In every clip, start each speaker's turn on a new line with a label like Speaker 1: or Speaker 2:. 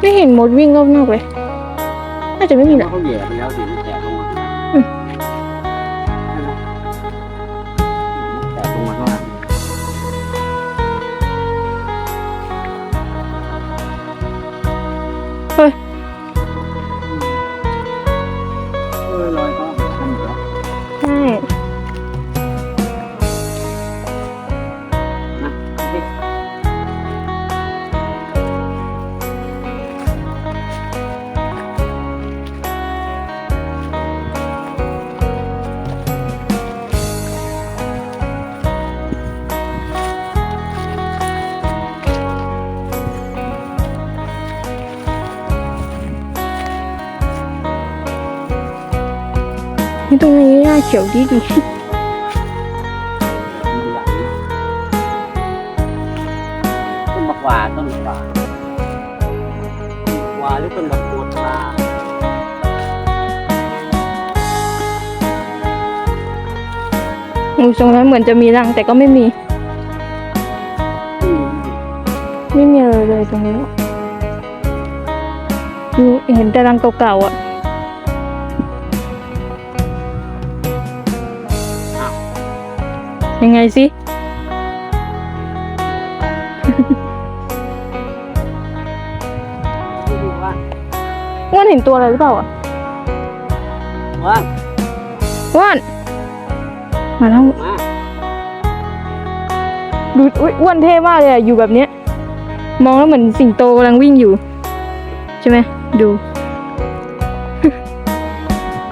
Speaker 1: ไม่เห็นมดวิ่งรอบนอกเลย น่าจะไม่มีหรอก
Speaker 2: เขาแย่ไปแล้วสิมันแก ขี
Speaker 1: ย
Speaker 2: ว
Speaker 1: ดีดี
Speaker 2: ต้นบักหวาต้นบักหวาต้นบักหวาหรือต้นบักโคดมา
Speaker 1: งูตรงนั้นเหมือนจะมีรังแต่ก็ไม่มี
Speaker 2: อืม
Speaker 1: ไม่มีอะไรเลยตรงนี้ดูเห็นแต่รังเก่าๆอะ ยังไงสิ
Speaker 2: ดูว่า
Speaker 1: ว่านเห็นตัวอะไรหรือเปล่าอะ
Speaker 2: ว่า
Speaker 1: ว่านมาแล้ว
Speaker 2: มา
Speaker 1: ดูอุ๊ยอ้วนเท่มากเลยอะอยู่แบบเนี้ย มองแล้วเหมือนสิงโตกำลังวิ่งอยู่ ใช่ไหม ดู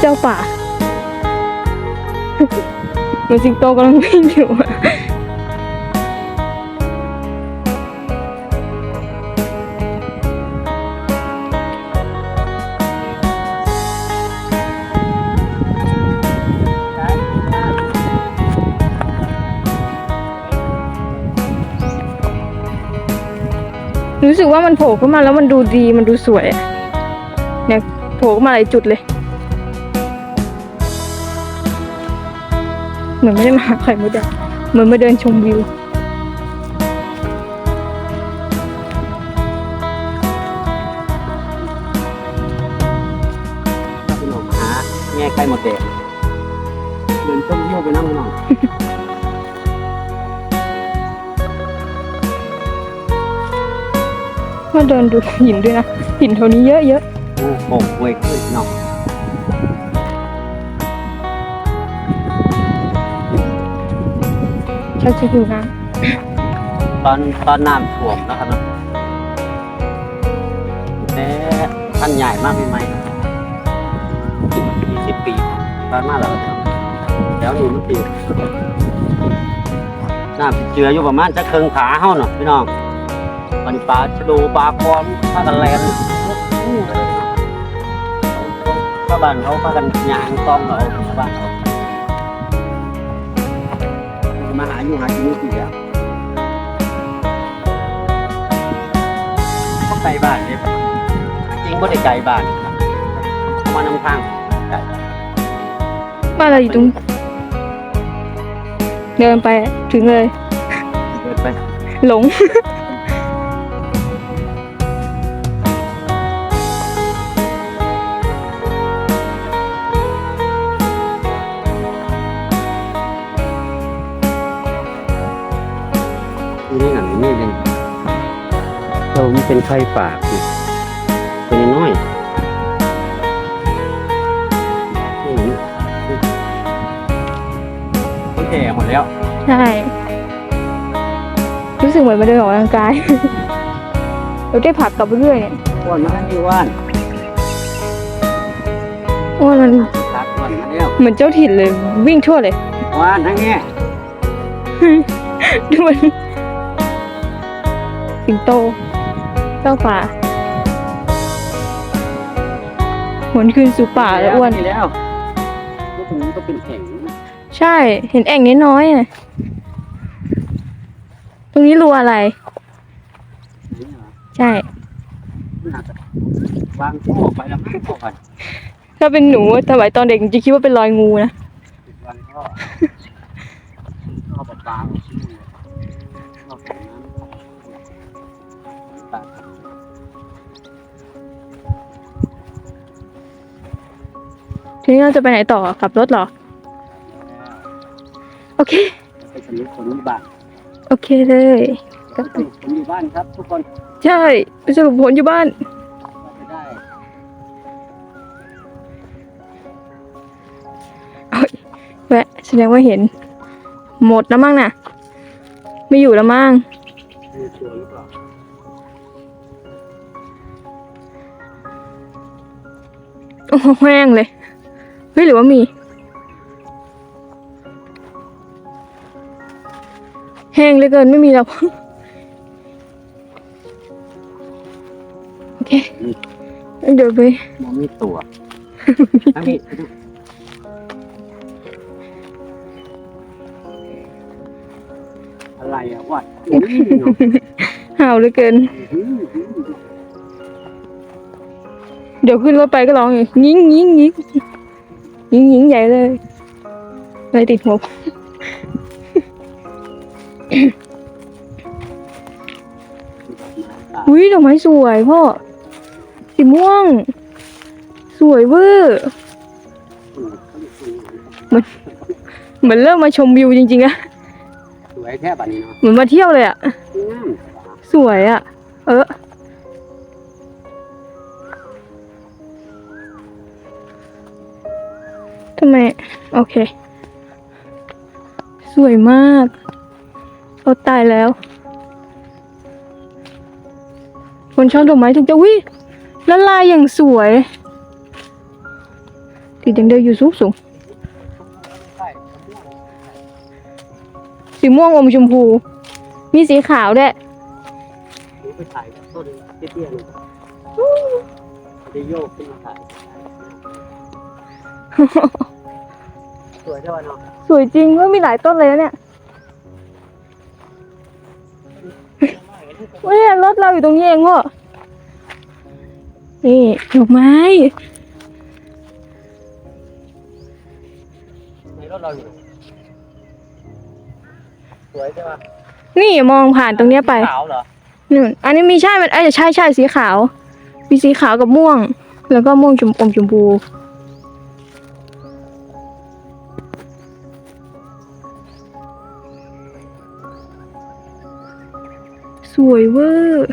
Speaker 1: เจ้าป่า เหมือนสิงโตกำลังวิ่งอยู่อะรู้สึกว่ามันโผล่ขึ้นมาแล้วมันดูดีมันดูสวยเนี่ยโผล่ขึ้นมาหลายจุดเลย มือนไม่ได้มาหาใครมาเดินเหมือนมาเดินชมวิว
Speaker 2: พี่น้องหาแง่ไข่หมดแดงเดินต้นเที่ยวไปนั่งพี่น้อง
Speaker 1: มาเดินดูหินด้วยนะหินเท่านี้เยอะเยอะ
Speaker 2: โอ้โหเว้ยขึ้นพี่น้อง
Speaker 1: ๆชักจะหิวน้
Speaker 2: ตอนตอนน้ำท่วมนะครับเนาะแต่ท่านใหญ่มากใหมยี่สิบปีตอนมาแล้วเดี๋ยวนี้มันตีน้ำเจืออยู่ประมาณจะเคิงขาเฮาเนาะพี่น้องมันปลาชะโดปลาคอนพากันแลนอู้เลาะบ้านเขาพากันยางต้องเราชาวบ้านเขา มาหาอยู่หากินนี่สิแล้วก็ไกลบ้านเนี่ยจริงก็ได้ไกลบ้านครับเอามานำทางไกลำ
Speaker 1: บ้านเราอยู่ตรงเดินไปถึงเลย
Speaker 2: เดินไป
Speaker 1: หลง
Speaker 2: ไข่ฝากสิเป็นน้อยนี่นี่มันแก่หมดแล้ว
Speaker 1: ใช่ รู้สึกเหมือนมาเดินออกกำลังกาย เราได้ผักกลับไปเรื่อยเนี่ย
Speaker 2: อ้วนมาทั้งที่ว่าน
Speaker 1: โอ้ยมัน
Speaker 2: ตักอ้วนมาแล้ว
Speaker 1: เหมือนเจ้าถิ่นเลยวิ่งทั่วเลย
Speaker 2: ว่านทั้งแง่
Speaker 1: ดูมันสิงโต เจ้าป่าหวนคืนสู่ป่าแล้วอ้วน
Speaker 2: นี่แล้วพวกนี้ก็เป็นแข่ง
Speaker 1: ใช่ เห็นแอ่งน้อยๆอะตรงนี้รูอะไร
Speaker 2: นี่เหรอ
Speaker 1: ใช่
Speaker 2: น่าจะวางตัวออกไปแล้วมั้งออกไป
Speaker 1: ถ้าเป็นหนูสมัยตอนเด็กจะคิดว่าเป็นรอยงูนะ
Speaker 2: อีกวันก็ก็แบบบางชิ้นเลยก็ของน้ำตา
Speaker 1: ททีนี้เราจะไปไหนต่อขับรถเหรอ โอเค
Speaker 2: ไปสำนึกผลบาน
Speaker 1: โอเคเลยก็
Speaker 2: สรุปผลอยู่บ้านครับ ทุกคน
Speaker 1: ใช่ไปสรุปผลอยู่บ้าน
Speaker 2: เราจะไแวะ
Speaker 1: แสดงว่าเห็น หมดแล้วมั้งนะไม่อยู่แล้วมั้ง โอ้โหแห้งเลย เฮ้ยหรือว่ามี แห้งเหลือเกินไม่มีแล้ว โอเค เดี๋ยวไป
Speaker 2: มันมีตัวทั้งนี้อะไรอะวัดอุ้ยเนาะ
Speaker 1: ห่าวเหลือเกิน
Speaker 2: อื้อหือ
Speaker 1: เดี๋ยวขึ้นรถไปก็ร้องอีกยิงยิงยิงยิงยิงใหญ่เลยเลยติดหัวอุ้ยดอกไม้สวยพ่อสีม่วง สวยเวอร์เหมือนเริ่มมาชมวิวจริงๆอะ
Speaker 2: สวยแค่แบบนี้เนาะ
Speaker 1: เหมือนมาเที่ยวเลยอะ
Speaker 2: งาม
Speaker 1: สวยอะเออ ทำไม โอเค สวยมากเราตายแล้ว คนชอบดอกไม้ถึงจะวิแล้วลายอย่างสวยติดยังเดินอยู่สูงสูง
Speaker 2: ใช่
Speaker 1: ๆสีม่วงอมชมพู มีสีขาวด้วย
Speaker 2: หนูไปถ่ายต้นเตี้ยๆเลยจะโยกขึ้นมาถ่าย สวยใช่ป่ะเนาะ
Speaker 1: สวยจริงว่ามีหลายต้นเลยนะเนี่ยเว้ยรถเราอยู่ตรงนี้เองพ่อนี่ดอกไม้
Speaker 2: ในรถเราอยู่สวยใช่ป่ะ
Speaker 1: นี่มองผ่านตรงเนี้ยไป
Speaker 2: ขาวเหรอ
Speaker 1: นู่นอันนี้มีใช่มันเอ้ยใช่ใช่สีขาว มีสีขาวกับม่วง แล้วก็ม่วงชมอมชมพู สวยเวอร์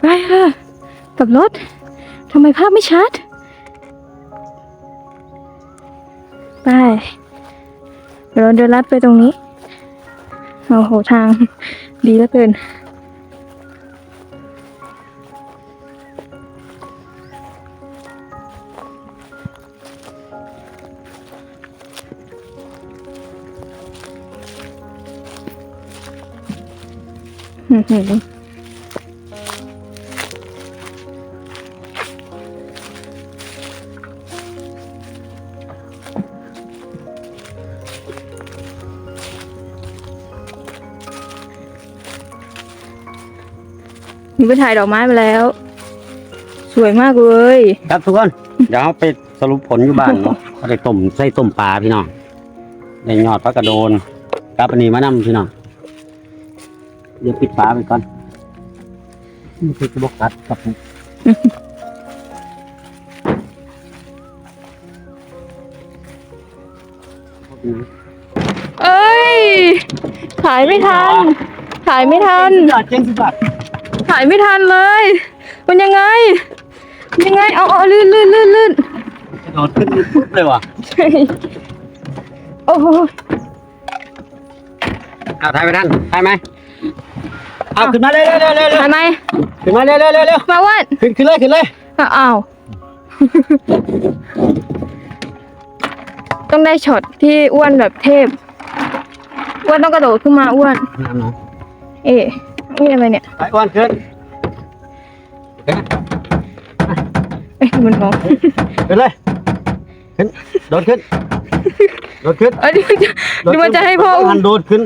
Speaker 1: ไปค่ะกลับรถทำไมภาพไม่ชัด ไปเดี๋ยวเราเดินลัดไปตรงนี้ โอ้โห ทางดีเหลือเกิน นูไปถ่ายดอกไม้มาแล้ว สวยมากเลย
Speaker 2: ครับทุกคน เดี๋ยวเราไปสรุปผลอยู่บ้านเนาะเขาได้ต้มใส่ต้มปลาพี่น้องได้ยอดพระกระโดนกลับอันนี้มานำพี่น้อง เดี๋ยวปิดฝาไปก่อนนี่คือกระบอกกัดกับ
Speaker 1: เอ้ย ขายไม่ทัน ขายไม่ทัน
Speaker 2: บาทเจ๊งสิบบาท
Speaker 1: ขายไม่ทันเลย มันยังไง ยังไง เอาเอาลื่นลื่นลื่นลื่น
Speaker 2: กระโดดขึ้นปุ๊บเลยว่ะ
Speaker 1: ใช่โอ้โห
Speaker 2: เอาถ่ายไปทันถ่ายไหมเอาขึ้นมาเร็วเร็วเร็วเร็วเร็ว
Speaker 1: ทำไม
Speaker 2: ขึ้นมาเร็วเร็วเร็วเร็ว
Speaker 1: มาวัน
Speaker 2: ขึ้นขึ้นเลยขึ้นเลย
Speaker 1: อ้าวต้องได้ช็อตที่อ้วนแบบเทพอ้วนต้องกระโดดขึ้นมาอ้วน
Speaker 2: น้ำเนาะ
Speaker 1: เอ๊ะนี่อะไรเนี่ย
Speaker 2: ไปอ้วนขึ้น
Speaker 1: เอ๊ะมันของ
Speaker 2: ขึ้นเลย ขึ้น โดดขึ้น โดดขึ้น
Speaker 1: เอ้ยเดี๋ยวมันจะเดี๋ยวมันจะให้พ่ออุ้
Speaker 2: หั
Speaker 1: ม
Speaker 2: นโดดขึ้น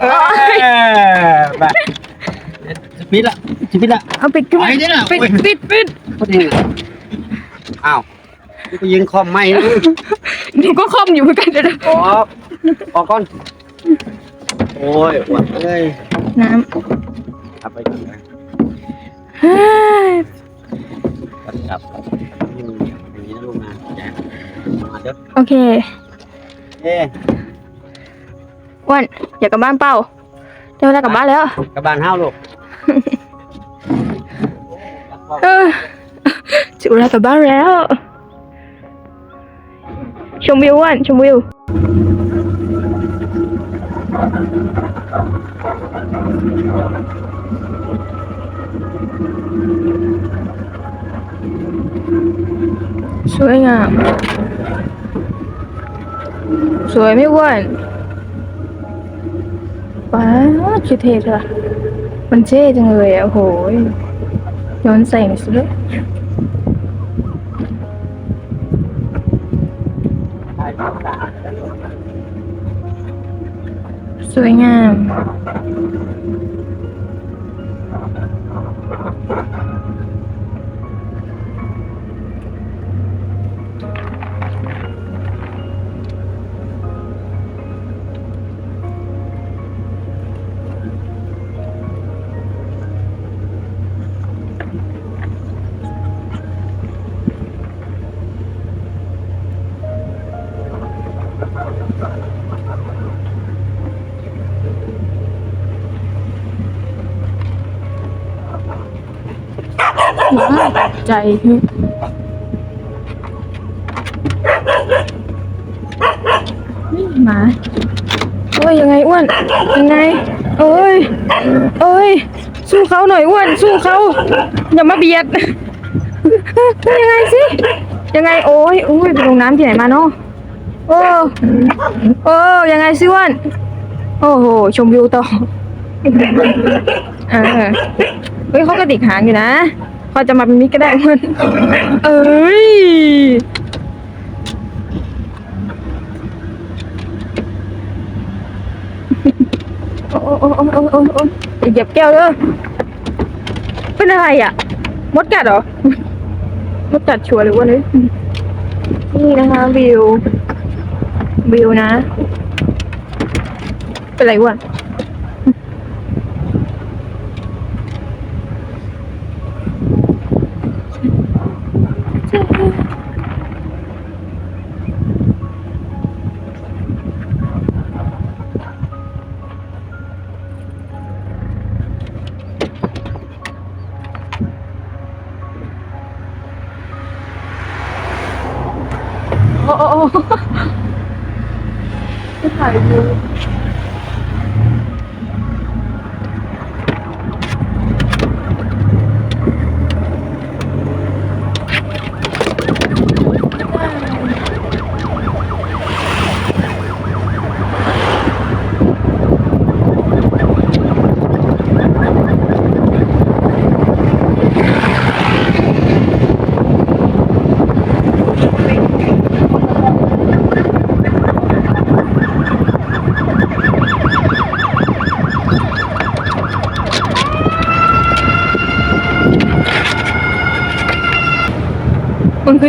Speaker 2: เออแบบจะปิดละจะปิดละ
Speaker 1: เอาปิดขึ้นมา
Speaker 2: ไปดิน่ะ
Speaker 1: ปิด
Speaker 2: โอ้ย
Speaker 1: ปิดปิด
Speaker 2: พอดีอ้าวนี่ไปยิงคอมไม่นะ
Speaker 1: หนูก็คล่อมอยู่เหมือนกันเดี๋ยวนะ
Speaker 2: ออกออกก่อน โอ้ยหวัดเลย
Speaker 1: น้
Speaker 2: ขับไปกันนะำ
Speaker 1: เฮ้ย
Speaker 2: กลับ
Speaker 1: โอเค
Speaker 2: เอ๊ะ
Speaker 1: อ้วนอยากกลับบ้านเปล่าเดี๋ยวเวลากลับบ้านแล้ว
Speaker 2: กลับบ้านห้าวลูก
Speaker 1: เออถึงเวลากลับบ้านแล้ว ชมวิวอ้วนชมวิว สวยงาม สวยไม่อ้วนป้าดคือเท่เถอะมันเท่จังเลยอะโหยย้อนแสงสุดเลยสวยงาม ใจนี่หมาโอ้ยยังไงอ้วนยังไงเอ้ยเอ้ยสู้เขาหน่อยอ้วนสู้เขาอย่ามาเบียดยังไงสิยังไงโอ้ยโอ้ยไปลงน้ำที่ไหนมาเนาะโอ้โอ้ยังไงสิอ้วนโอ้โหชมวิวต่อเออเฮ้ยเขากระดิกหางอยู่นะ เขาจะมาเป็นมิตรก็ได้มันเอ้ยโอ้โอ้โอ้โอ้โอ้โอ้อย่าเหยียบแก้วเด้อเป็นอะไรอะ มดกัดเหรอ มดกัดชัวร์หรือว่าเนี่ยนี่นะคะวิว วิวนะ เป็นไรวะ โ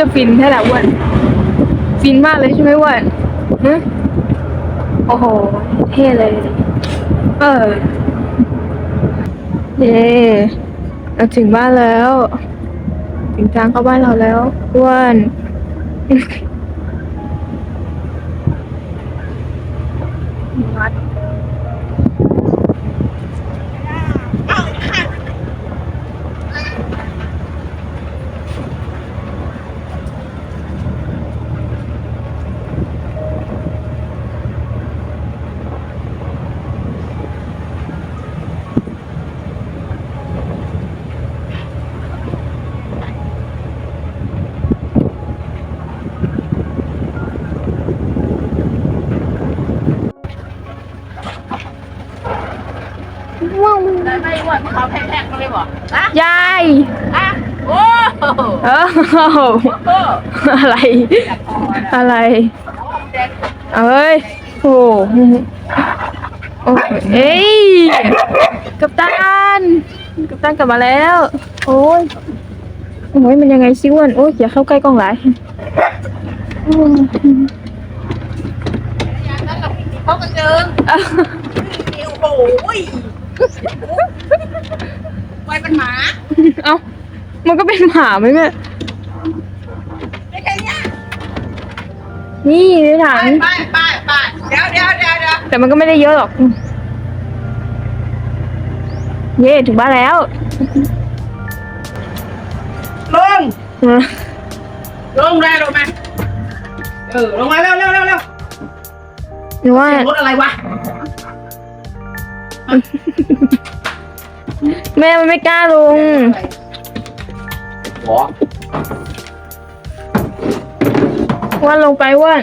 Speaker 1: จะฟินแค่แหนอ้วนฟินมากเลยใช่ไหมอ้วนฮะโอ้โห เท่เลย เออ เย่เราถึงบ้านแล้ว ถึงทางเข้าบ้านเราแล้วอ้วน วัด ว้าว
Speaker 3: ได้ไหมอ้วนเขาแพงๆมาเลยบอก นะ
Speaker 1: ยาย
Speaker 3: อะโอ้
Speaker 1: เออ
Speaker 3: โห
Speaker 1: อะไร อะไร
Speaker 3: แดง
Speaker 1: เอ้ยโอ้โหโอ้ยเอ้ยกัปตันกัปตันกลับมาแล้ว โอ้ยโอ้ยมันยังไงซิอ้วนโอ้ยอย่าเข้าใกล้กล้องหลายโอ้ย
Speaker 3: เขากระเจิง
Speaker 1: อ้า ว
Speaker 3: นี่โอ้โหยไว้เป็นหมา
Speaker 1: เอ้า มันก็เป็นหมาไหมแม่
Speaker 3: ไม่ใช่เนี่ย
Speaker 1: นี่ในถั
Speaker 3: ไป
Speaker 1: ง
Speaker 3: ไปไปไปเดี๋ยวเดี๋ยวเดี๋ยวเดี๋ยว
Speaker 1: แต่มันก็ไม่ได้เยอะหรอก เย่ถึงบ้านแล้ว
Speaker 3: ลงลงได้ลงมาเออลงมาเร็วเร็วเร็วเร็ว
Speaker 1: หรือว่า
Speaker 3: เสียงรถอะไรวะ
Speaker 1: แม่มันไม่กล้าลง
Speaker 2: หัว
Speaker 1: ว่าลงไปว่า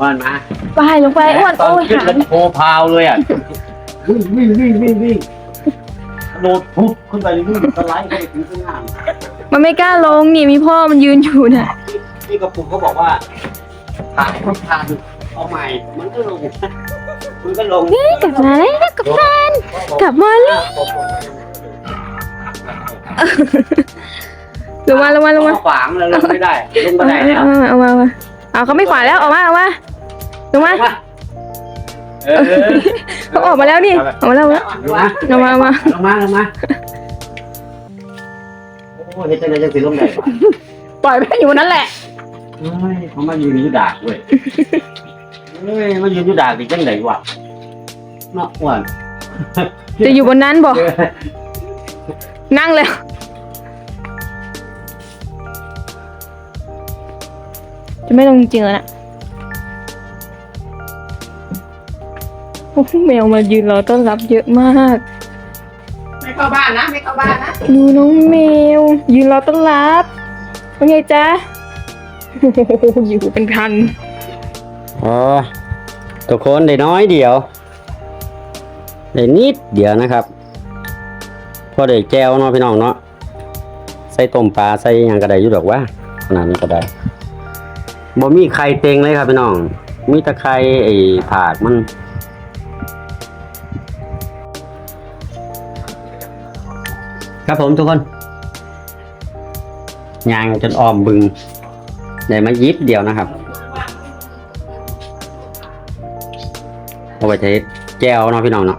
Speaker 2: ว่านมา
Speaker 1: ไปลงไปอ้วน
Speaker 2: ตอน
Speaker 1: โอ้ย
Speaker 2: ขึ้น
Speaker 1: หา
Speaker 2: แล้วโผล่พาวเลยอะ วิ่งวิ่งวิ่งวิ่งวิ่งกระโดดพุบขึ้นไปวิ่งสไลด์เข้าไปถึงข้างหน้า
Speaker 1: มันไม่กล้าลงนี่มีพ่อมันยืนอยู่น่ะ
Speaker 2: นี่กระปุกเขาบอกว่าถ่ายคนทานเอาใหม่ มันก็ลงมันก็ลง
Speaker 1: เฮ้ยกลับมาแล้วกับแฟนกลับมาแล้วลงมาลงมาลงมา
Speaker 2: เอขวางแล้วลงไม่ได้ลง
Speaker 1: เอา
Speaker 2: ไม่ได้แล้ว
Speaker 1: มาเอามาเอามาเอาเขาไม่ขวาแล้วออกมาออกมาลงมา
Speaker 2: มาเออ
Speaker 1: เขาออกมาแล้วนี่ออกมาแล้วออกมา
Speaker 2: ลงมา
Speaker 1: ลงมาลงมา
Speaker 2: ลงมาลงมาโอ้เฮ็ดจังไดจังสิลงได้วะ
Speaker 1: ปล่อยแม่อยู่นั่นแหละ
Speaker 2: เฮ้ยเขามายืนอยู่ดากเว้ย เฮ้ยมายืนอยู่ดากดิจังไดวะเนาะอ้วน
Speaker 1: จะอยู่บนนั้นบอกนั่งเลยจะไม่ลงจริงๆแล้วนะโอ้โหแมวมายืนรอต้อนรับเยอะมาก
Speaker 3: ไม่เข้าบ้านนะ ไม่เข้าบ้านนะ
Speaker 1: ดูน้องแมว ยืนรอต้อนรับเป็นไงจ๊ะโอ้โหอยู่เป็นพัน
Speaker 2: อ๋อ ทุกคนได้น้อยเดียวได้นิดเดียวนะครับ พอได้แก้วเนาะพี่น้องเนาะใส่ต้มปลาใส่ยังก็ไดอยู่ดอกว่าขนาดนี้ก็ได้บ่มีไข่เต็งเลยครับพี่น้อง มีตะไคร้ไอ้ผากมันครับผมทุกคนยางจนอ้อมบึงได้มายิบเดียวนะครับ เอาไปใช้แก้วเนาะพี่น้องเนาะ